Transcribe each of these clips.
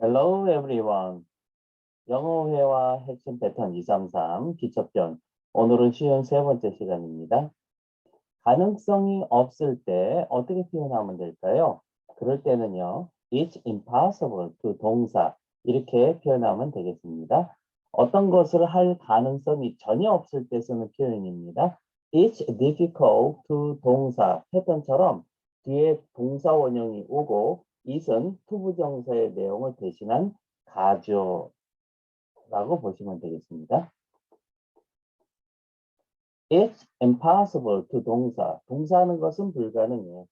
Hello everyone. 영어 회화 핵심 패턴 233 기초편. 오늘은 쉬운 세 번째 시간입니다. 가능성이 없을 때 어떻게 표현하면 될까요? 그럴 때는요. It's impossible to 동사 이렇게 표현하면 되겠습니다. 어떤 것을 할 가능성이 전혀 없을 때 쓰는 표현입니다. It's difficult to 동사 패턴처럼 뒤에 동사 원형이 오고 it은 투부정사의 내용을 대신한 가죠라고 보시면 되겠습니다. It's impossible to 동사. 동사하는 것은 불가능해.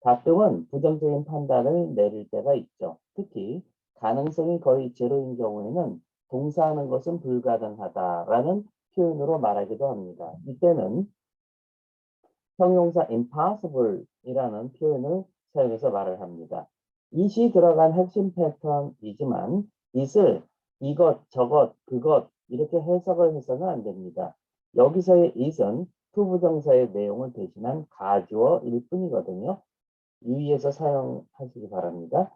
가끔은 부정적인 판단을 내릴 때가 있죠. 특히 가능성이 거의 제로인 경우에는 동사하는 것은 불가능하다라는 표현으로 말하기도 합니다. 이때는 형용사 impossible이라는 표현을 사용해서 말을 합니다. it이 들어간 핵심 패턴이지만 it을 이것, 저것, 그것 이렇게 해석을 해서는 안 됩니다. 여기서의 it은 투부정사의 내용을 대신한 가주어일 뿐이거든요. 유의해서 사용하시기 바랍니다.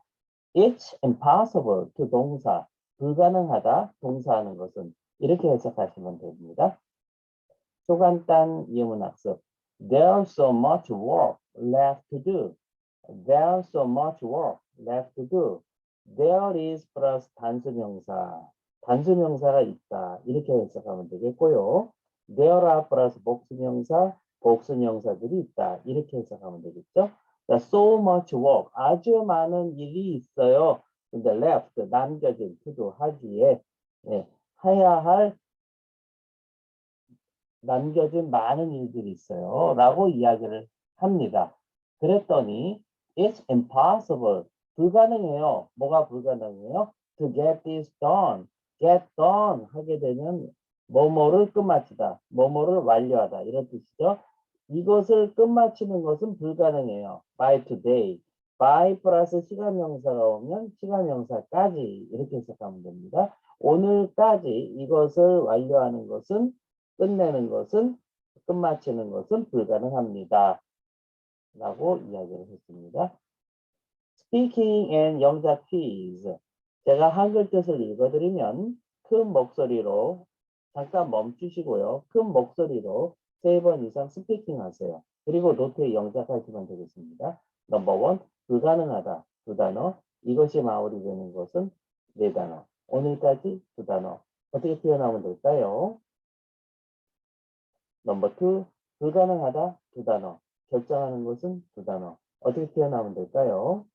It's impossible to 동사, 불가능하다, 동사하는 것은 이렇게 해석하시면 됩니다. 초간단 예문 학습. There's so much work left to do. There's so much work left to do. There is 플러스 단수명사. 단수명사가 있다. 이렇게 해석하면 되겠고요. There are 플러스 복수명사, 복수명사들이 있다. 이렇게 해석하면 되겠죠. 자, so much work. 아주 많은 일이 있어요. 근데 left, 남겨진, to 하기에 예, 해야 할 남겨진 많은 일들이 있어요. 라고 이야기를 합니다. 그랬더니 it's impossible. 불가능해요. 뭐가 불가능해요? to get this done. get done 하게 되면 뭐뭐를 끝마치다. 뭐뭐를 완료하다. 이런 뜻이죠. 이것을 끝마치는 것은 불가능해요. by today. by 플러스 시간 명사가 오면 시간 명사까지 이렇게 해석하면 됩니다. 오늘까지 이것을 완료하는 것은 끝내는 것은 끝마치는 것은 불가능합니다. 라고 이야기를 했습니다. Speaking and 영작 quiz. 제가 한글 뜻을 읽어드리면 큰 목소리로 잠깐 멈추시고요. 큰 목소리로 세 번 이상 스피킹 하세요. 그리고 노트에 영작하시면 되겠습니다. 넘버 원, 불가능하다. 두 단어. 이것이 마무리 되는 것은 네 단어. 오늘까지 두 단어. 어떻게 표현하면 될까요? 넘버 투, 불가능하다. 두 단어. 결정하는 것은 두 단어. 어떻게 표현하면 될까요?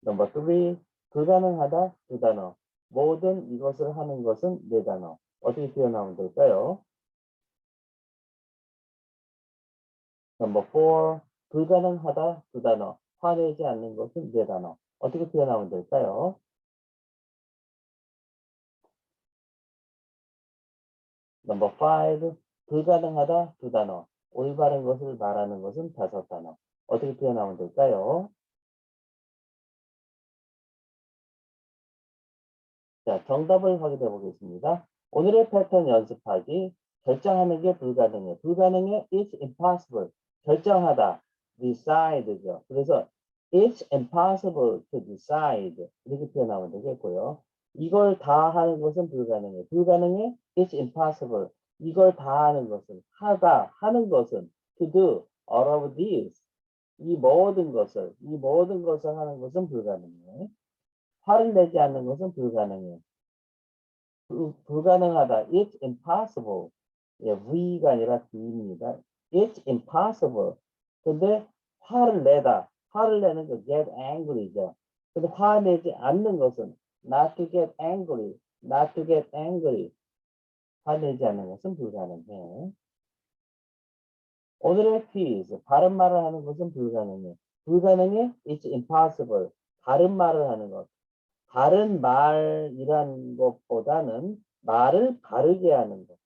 넘버 3, 불가능하다 두 단어. 모든 이것을 하는 것은 네 단어. 어떻게 표현하면 될까요? 넘버 4, 불가능하다 두 단어. 화내지 않는 것은 네 단어. 어떻게 표현하면 될까요? 넘버 5, 불가능하다 두 단어. 올바른 것을 말하는 것은 다섯 단어. 어떻게 표현하면 될까요? 자, 정답을 확인해 보겠습니다. 오늘의 패턴 연습하기. 결정하는 게 불가능해. 불가능해. It's impossible. 결정하다. decide죠. 그래서 it's impossible to decide. 이렇게 표현하면 되겠고요. 이걸 다 하는 것은 불가능해. 불가능해. It's impossible. 이걸 다 하는 것은 하다 하는 것은 to do all of these 이 모든 것을 이 모든 것을 하는 것은 불가능해. 화를 내지 않는 것은 불가능해. 불, 불가능하다. It's impossible. 예, V가 아니라 D입니다. It's impossible. 근데 화를 내다. 화를 내는 거 get angry죠. 근데 화내지 않는 것은 not to get angry. not to get angry. 화내지 않는 것은 불가능해. 오늘의 퀴즈. 바른 말을 하는 것은 불가능해. 불가능해? It's impossible. 바른 말을 하는 것. 바른 말이란 것보다는 말을 바르게 하는 것.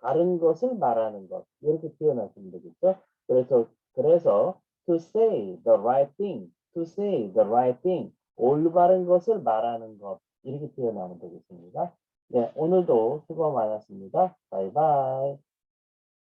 바른 것을 말하는 것. 이렇게 표현하시면 되겠죠. 그래서, 그래서 to say the right thing. to say the right thing. 올바른 것을 말하는 것. 이렇게 표현하면 되겠습니다. 네, 오늘도 수고 많았습니다. 바이바이.